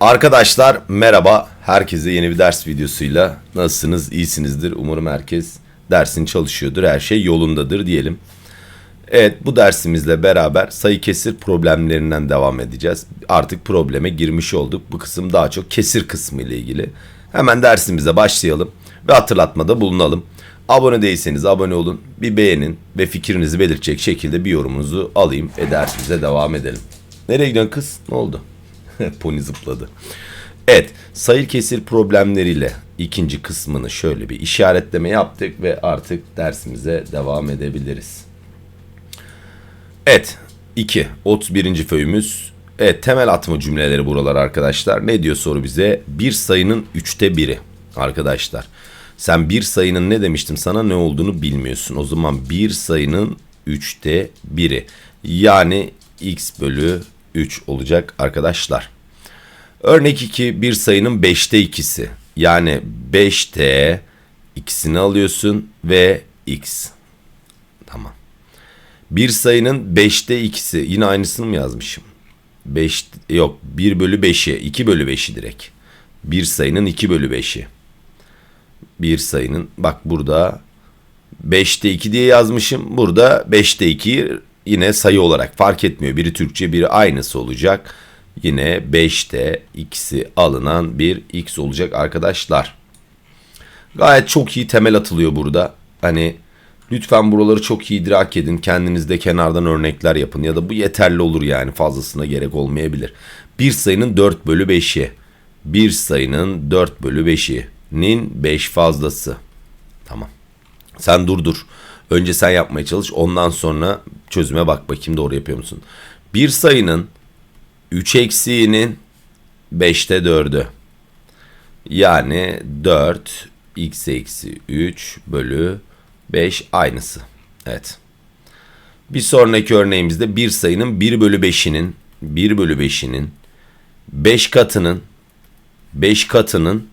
Arkadaşlar merhaba. Herkese yeni bir ders videosuyla nasılsınız? İyisinizdir. Umarım herkes dersini çalışıyordur. Her şey yolundadır diyelim. Evet bu dersimizle beraber sayı kesir problemlerinden devam edeceğiz. Artık probleme girmiş olduk. Bu kısım daha çok kesir kısmı ile ilgili. Hemen dersimize başlayalım ve hatırlatmada bulunalım. Abone değilseniz abone olun, bir beğenin ve fikrinizi belirtecek şekilde bir yorumunuzu alayım ve dersimize devam edelim. Nereye gidiyorsun kız? Ne oldu? Pony zıpladı. Evet, sayı kesir problemleriyle ikinci kısmını şöyle bir işaretleme yaptık ve artık dersimize devam edebiliriz. Evet, 2. 31. föyümüz. Evet, temel atma cümleleri buralar arkadaşlar. Ne diyor soru bize? Bir sayının üçte biri arkadaşlar. Sen bir sayının ne demiştim sana ne olduğunu bilmiyorsun. O zaman bir sayının üçte biri. Yani x bölü 3 olacak arkadaşlar. Örnek 2 bir sayının 5'te ikisi. Yani 5'te ikisini alıyorsun ve x. Tamam. Bir sayının 5'te ikisi. Yine aynısını mı yazmışım? 5 yok 1 bölü 5'i 2 bölü 5'i direkt. Bir sayının 2 bölü 5'i. Bir sayının bak burada 5'te 2 diye yazmışım. Burada 5'te 2 yine sayı olarak fark etmiyor. Biri Türkçe biri aynısı olacak. Yine 5'te ikisi alınan bir x olacak arkadaşlar. Gayet çok iyi temel atılıyor burada. Hani lütfen buraları çok iyi idrak edin. Kendiniz de kenardan örnekler yapın. Ya da bu yeterli olur yani fazlasına gerek olmayabilir. Bir sayının 4 bölü 5'i. Bir sayının 4 bölü 5'inin 5 fazlası. Tamam. Sen dur dur. Önce sen yapmaya çalış. Ondan sonra çözüme bak bakayım doğru yapıyor musun? Bir sayının 3 eksiğinin 5'te 4'ü. Yani 4 x eksi 3 bölü 5 aynısı. Evet. Bir sonraki örneğimizde bir sayının 1 bölü 5'inin 1 bölü 5'inin 5 katının 5 katının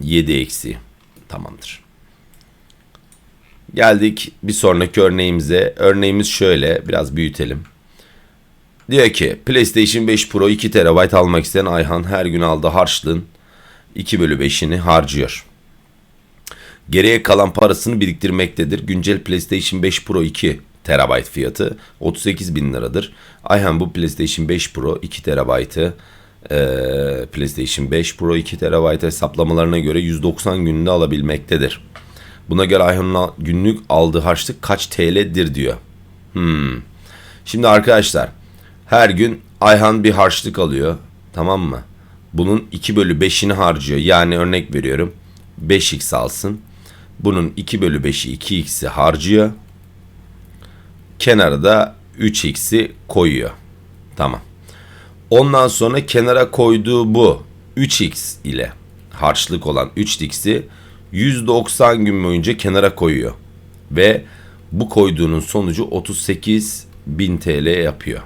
7 eksiği. Tamamdır. Geldik bir sonraki örneğimize. Örneğimiz şöyle biraz büyütelim. Diyor ki PlayStation 5 Pro 2 TB almak isteyen Ayhan her gün aldığı harçlığın 2 bölü 5'ini harcıyor. Geriye kalan parasını biriktirmektedir. Güncel PlayStation 5 Pro 2 TB fiyatı 38 bin liradır. Ayhan bu PlayStation 5 Pro 2 TB'ı PlayStation 5 Pro 2 TB hesaplamalarına göre 190 gününde alabilmektedir. Buna göre Ayhan'ın günlük aldığı harçlık kaç TL'dir diyor. Hmm. Şimdi arkadaşlar her gün Ayhan bir harçlık alıyor. Tamam mı? Bunun 2 bölü 5'ini harcıyor. Yani örnek veriyorum. 5x alsın. Bunun 2 bölü 5'i 2x'i harcıyor. Kenara da 3x'i koyuyor. Tamam. Ondan sonra kenara koyduğu bu 3x ile harçlık olan 3x'i 190 gün boyunca kenara koyuyor. Ve bu koyduğunun sonucu 38 bin TL yapıyor.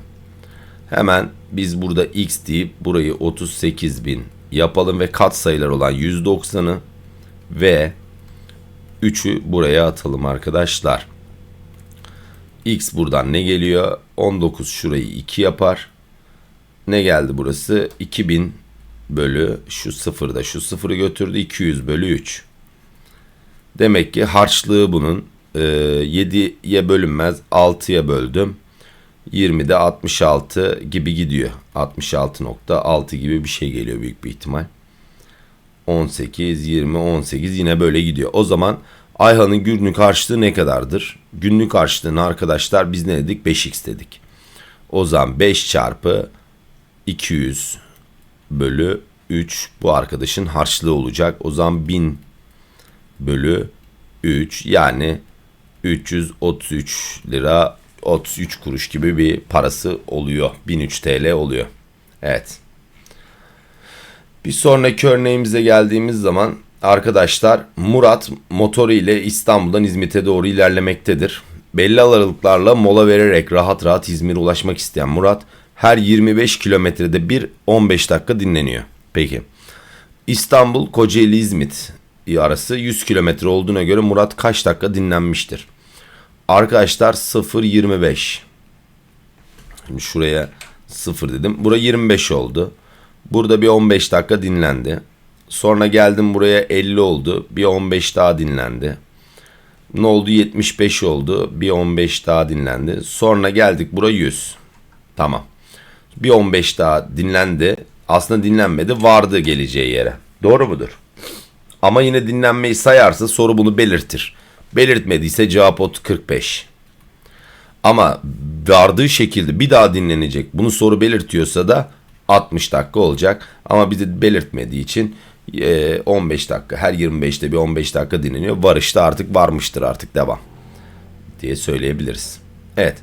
Hemen biz burada x deyip burayı 38 bin yapalım ve kat sayılar olan 190'ı ve 3'ü buraya atalım arkadaşlar. X buradan ne geliyor? 19 şurayı 2 yapar. Ne geldi burası? 2000 bölü şu sıfırda şu sıfırı götürdü 200 bölü 3. Demek ki harçlığı bunun e, 7'ye bölünmez 6'ya böldüm. 20'de 66 gibi gidiyor. 66.6 gibi bir şey geliyor büyük bir ihtimal. 18, 20, 18 yine böyle gidiyor. O zaman Ayhan'ın günlük harçlığı ne kadardır? Günlük harçlığını arkadaşlar biz ne dedik? 5x dedik. O zaman 5 çarpı 200 bölü 3 bu arkadaşın harçlığı olacak. O zaman 1000 bölü 3 yani 333 lira 33 kuruş gibi bir parası oluyor. 1003 TL oluyor. Evet. Bir sonraki örneğimize geldiğimiz zaman arkadaşlar Murat motoru ile İstanbul'dan İzmit'e doğru ilerlemektedir. Belli aralıklarla mola vererek rahat rahat İzmir'e ulaşmak isteyen Murat her 25 kilometrede bir 15 dakika dinleniyor. Peki. İstanbul Kocaeli İzmit arası 100 kilometre olduğuna göre Murat kaç dakika dinlenmiştir? Arkadaşlar 0.25. Şimdi şuraya 0 dedim. Bura 25 oldu. Burada bir 15 dakika dinlendi. Sonra geldim buraya 50 oldu. Bir 15 daha dinlendi. Ne oldu? 75 oldu. Bir 15 daha dinlendi. Sonra geldik buraya 100. Tamam. Bir 15 daha dinlendi. Aslında dinlenmedi. Vardı geleceği yere. Doğru mudur? Ama yine dinlenmeyi sayarsa soru bunu belirtir. Belirtmediyse cevap ot 45. Ama vardığı şekilde bir daha dinlenecek. Bunu soru belirtiyorsa da 60 dakika olacak. Ama bizi belirtmediği için 15 dakika. Her 25'te bir 15 dakika dinleniyor. Varışta artık varmıştır artık devam. Diye söyleyebiliriz. Evet.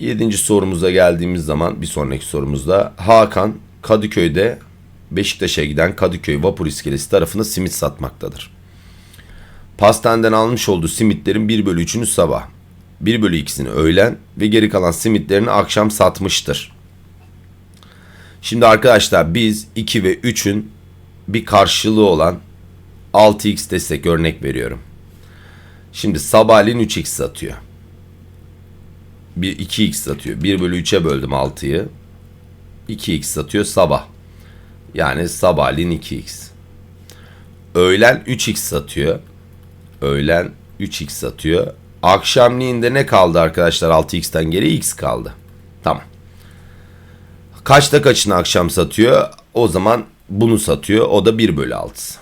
Yedinci sorumuza geldiğimiz zaman bir sonraki sorumuzda Hakan Kadıköy'de Beşiktaş'a giden Kadıköy Vapur İskelesi tarafında simit satmaktadır. Pastaneden almış olduğu simitlerin 1 bölü 3'ünü sabah, 1 bölü 2'sini öğlen ve geri kalan simitlerini akşam satmıştır. Şimdi arkadaşlar biz 2 ve 3'ün bir karşılığı olan 6x destek örnek veriyorum. Şimdi sabahleyin 3x satıyor. Bir 2x satıyor. 1 bölü 3'e böldüm 6'yı. 2x satıyor sabah. Yani sabahleyin 2x. Öğlen 3x satıyor. Öğlen 3x satıyor. Akşamleyin de ne kaldı arkadaşlar 6x'ten geri x kaldı. Tamam. Kaçta kaçını akşam satıyor? O zaman bunu satıyor. O da 1 bölü 6'sı.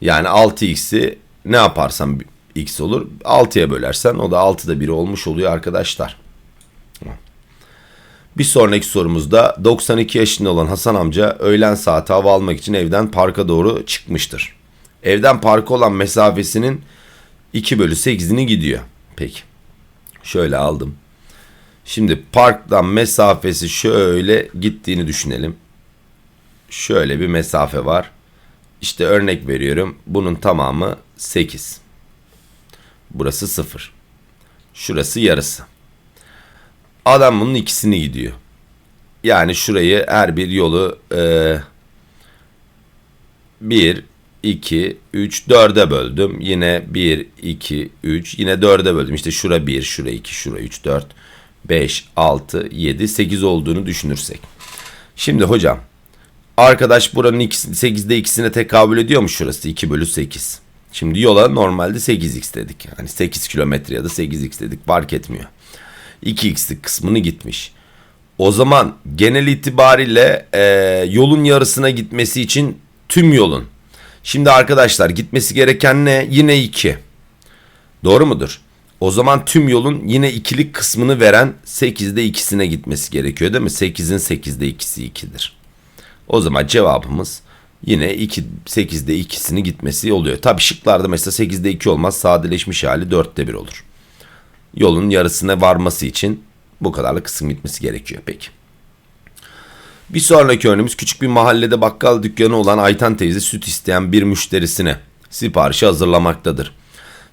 Yani 6x'i ne yaparsan x olur. 6'ya bölersen o da 6'da 1 olmuş oluyor arkadaşlar. Bir sonraki sorumuzda 92 yaşında olan Hasan amca öğlen saati hava almak için evden parka doğru çıkmıştır. Evden parka olan mesafesinin 2 bölü 8'ini gidiyor. Peki. Şöyle aldım. Şimdi parktan mesafesi şöyle gittiğini düşünelim. Şöyle bir mesafe var. İşte örnek veriyorum. Bunun tamamı 8. Burası 0. Şurası yarısı. Adam bunun ikisini gidiyor. Yani şurayı her bir yolu e, 1, 2, 3, 4'e böldüm. Yine 1, 2, 3. Yine 4'e böldüm. İşte şura 1, şura 2, şura 3, 4, 5, 6, 7, 8 olduğunu düşünürsek. Şimdi hocam arkadaş buranın ikisi, 8'de ikisine tekabül ediyor mu şurası? 2 bölü 8. Şimdi yola normalde 8x dedik. Hani 8 kilometre ya da 8x dedik fark etmiyor. 2x'lik kısmını gitmiş. O zaman genel itibariyle e, yolun yarısına gitmesi için tüm yolun. Şimdi arkadaşlar gitmesi gereken ne? Yine 2. Doğru mudur? O zaman tüm yolun yine ikilik kısmını veren 8'de ikisine gitmesi gerekiyor değil mi? 8'in 8'de ikisi 2'dir. O zaman cevabımız yine 2, 8'de ikisini gitmesi oluyor. Tabi şıklarda mesela 8'de 2 olmaz sadeleşmiş hali 4'te 1 olur. Yolun yarısına varması için bu kadarlık kısım gitmesi gerekiyor peki. Bir sonraki örneğimiz küçük bir mahallede bakkal dükkanı olan Aytan teyze süt isteyen bir müşterisine siparişi hazırlamaktadır.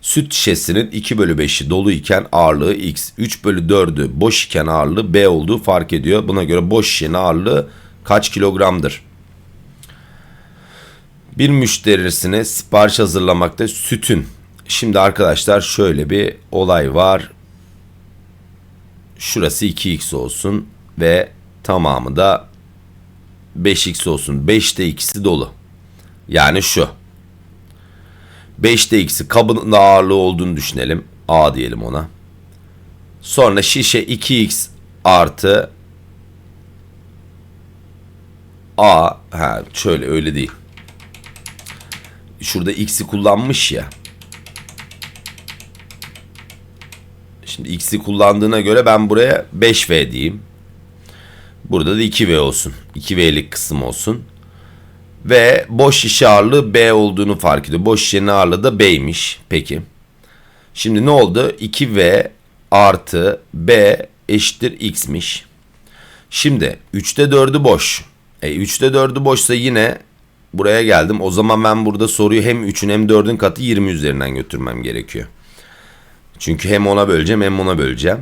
Süt şişesinin 2 bölü 5'i dolu iken ağırlığı x, 3 bölü 4'ü boş iken ağırlığı b olduğu fark ediyor. Buna göre boş şişenin ağırlığı kaç kilogramdır? Bir müşterisine sipariş hazırlamakta sütün. Şimdi arkadaşlar şöyle bir olay var. Şurası 2x olsun ve tamamı da 5x olsun. 5'te ikisi dolu. Yani şu. 5'te x'i kabın ağırlığı olduğunu düşünelim. A diyelim ona. Sonra şişe 2x artı A ha şöyle öyle değil. Şurada x'i kullanmış ya. Şimdi x'i kullandığına göre ben buraya 5v diyeyim. Burada da 2v olsun. 2v'lik kısım olsun. Ve boş şişe ağırlığı B olduğunu fark ediyor. Boş şişenin ağırlığı da B'ymiş. Peki. Şimdi ne oldu? 2V artı B eşittir X'miş. Şimdi 3'te 4'ü boş. E 3'te 4'ü boşsa yine buraya geldim. O zaman ben burada soruyu hem 3'ün hem 4'ün katı 20 üzerinden götürmem gerekiyor. Çünkü hem ona böleceğim hem ona böleceğim.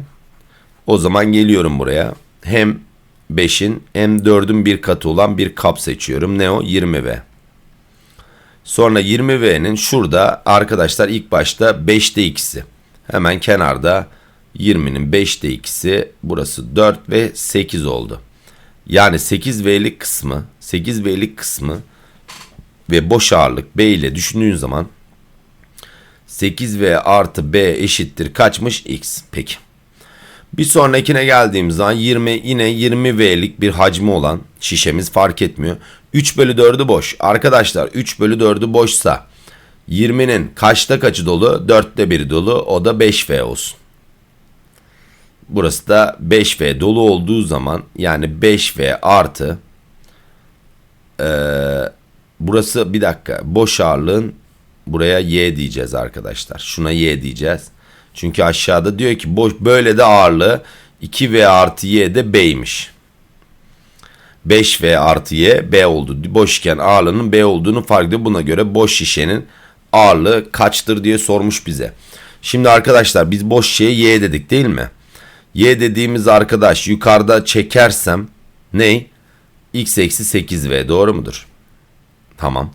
O zaman geliyorum buraya. Hem 5'in hem 4'ün bir katı olan bir kap seçiyorum. Ne o? 20V. Sonra 20V'nin şurada arkadaşlar ilk başta 5'te ikisi. Hemen kenarda 20'nin 5'te ikisi burası 4 ve 8 oldu. Yani 8V'lik kısmı 8V'lik kısmı ve boş ağırlık B ile düşündüğün zaman 8V artı B eşittir kaçmış X. Peki. Bir sonrakine geldiğimiz zaman 20 yine 20V'lik bir hacmi olan şişemiz fark etmiyor. 3 bölü 4'ü boş. Arkadaşlar 3 bölü 4'ü boşsa 20'nin kaçta kaçı dolu? 4'te 1'i dolu. O da 5V olsun. Burası da 5V dolu olduğu zaman yani 5V artı ee, burası bir dakika boş ağırlığın buraya Y diyeceğiz arkadaşlar. Şuna Y diyeceğiz. Çünkü aşağıda diyor ki boş böyle de ağırlığı 2V artı Y de B'ymiş. 5V artı Y B oldu. Boşken ağırlığının B olduğunu fark ediyor. Buna göre boş şişenin ağırlığı kaçtır diye sormuş bize. Şimdi arkadaşlar biz boş şişeye Y dedik değil mi? Y dediğimiz arkadaş yukarıda çekersem ney? X eksi 8V doğru mudur? Tamam.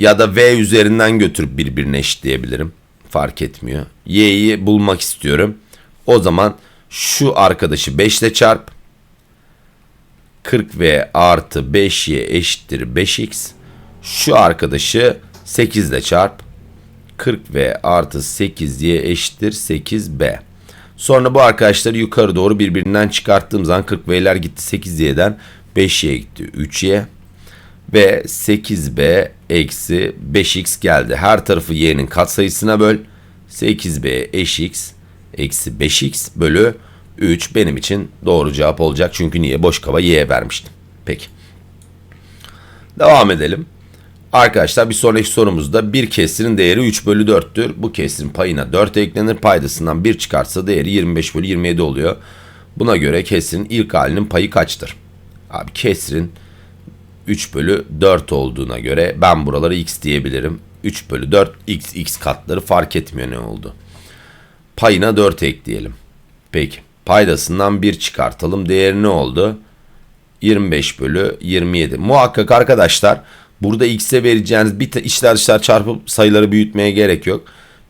Ya da V üzerinden götürüp birbirine eşitleyebilirim. Fark etmiyor. Y'yi bulmak istiyorum. O zaman şu arkadaşı 5 ile çarp. 40V artı 5Y eşittir 5X. Şu arkadaşı 8 ile çarp. 40V artı 8Y eşittir 8B. Sonra bu arkadaşları yukarı doğru birbirinden çıkarttığım zaman 40V'ler gitti 8Y'den 5Y gitti 3Y ve 8b eksi 5x geldi. Her tarafı y'nin katsayısına böl. 8b eşix eksi 5x bölü 3 benim için doğru cevap olacak. Çünkü niye? Boş kaba y'ye vermiştim. Peki. Devam edelim. Arkadaşlar bir sonraki sorumuzda bir kesirin değeri 3 bölü 4'tür. Bu kesirin payına 4 eklenir. Paydasından 1 çıkarsa değeri 25 bölü 27 oluyor. Buna göre kesirin ilk halinin payı kaçtır? Abi kesirin 3 bölü 4 olduğuna göre ben buraları x diyebilirim. 3 bölü 4 x x katları fark etmiyor ne oldu. Payına 4 ekleyelim. Peki paydasından 1 çıkartalım. Değeri ne oldu? 25 bölü 27. Muhakkak arkadaşlar burada x'e vereceğiniz bir içler dışlar çarpıp sayıları büyütmeye gerek yok.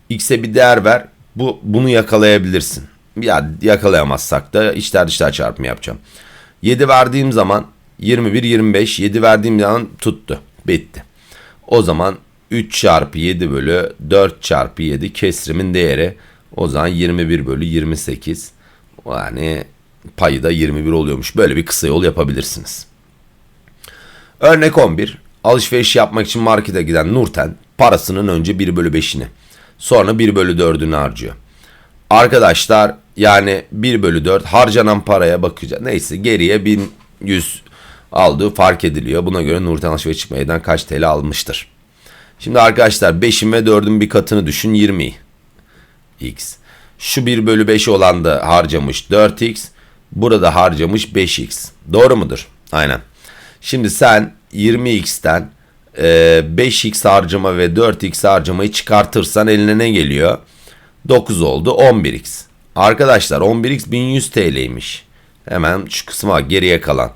X'e bir değer ver. Bu bunu yakalayabilirsin. Ya yakalayamazsak da içler dışlar çarpımı yapacağım. 7 verdiğim zaman 21, 25, 7 verdiğim zaman tuttu. Bitti. O zaman 3 çarpı 7 bölü 4 çarpı 7 kesrimin değeri o zaman 21 bölü 28. Yani payı da 21 oluyormuş. Böyle bir kısa yol yapabilirsiniz. Örnek 11. Alışveriş yapmak için markete giden Nurten parasının önce 1 bölü 5'ini sonra 1 bölü 4'ünü harcıyor. Arkadaşlar yani 1 bölü 4 harcanan paraya bakacağız. Neyse geriye 1100 aldığı fark ediliyor. Buna göre Nurten alışveriş çıkmadan kaç TL almıştır? Şimdi arkadaşlar 5'in ve 4'ün bir katını düşün 20 x. Şu 1 bölü 5 olan da harcamış 4x. Burada harcamış 5x. Doğru mudur? Aynen. Şimdi sen 20x'ten e, 5x harcama ve 4x harcamayı çıkartırsan eline ne geliyor? 9 oldu 11x. Arkadaşlar 11x 1100 TL'ymiş. Hemen şu kısma geriye kalan.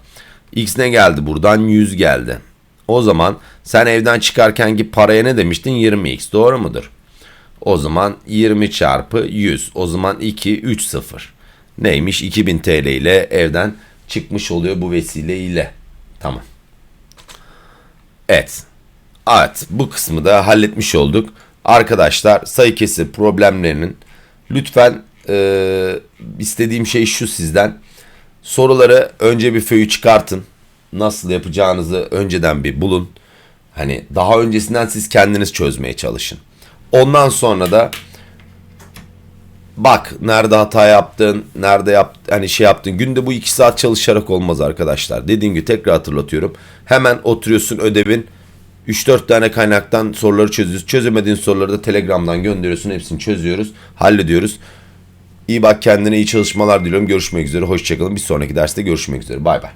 X ne geldi buradan? 100 geldi. O zaman sen evden çıkarken ki paraya ne demiştin? 20x doğru mudur? O zaman 20 çarpı 100. O zaman 2, 3, 0. Neymiş? 2000 TL ile evden çıkmış oluyor bu vesileyle. Tamam. Evet. Evet bu kısmı da halletmiş olduk. Arkadaşlar sayı kesir problemlerinin lütfen e, istediğim şey şu sizden. Soruları önce bir föyü çıkartın. Nasıl yapacağınızı önceden bir bulun. Hani daha öncesinden siz kendiniz çözmeye çalışın. Ondan sonra da bak nerede hata yaptın, nerede yap hani şey yaptın. Günde bu iki saat çalışarak olmaz arkadaşlar. Dediğim gibi tekrar hatırlatıyorum. Hemen oturuyorsun ödevin 3-4 tane kaynaktan soruları çözüyoruz. Çözemediğin soruları da Telegram'dan gönderiyorsun. Hepsini çözüyoruz, hallediyoruz. İyi bak kendine iyi çalışmalar diliyorum. Görüşmek üzere. Hoşçakalın. Bir sonraki derste görüşmek üzere. Bay bay.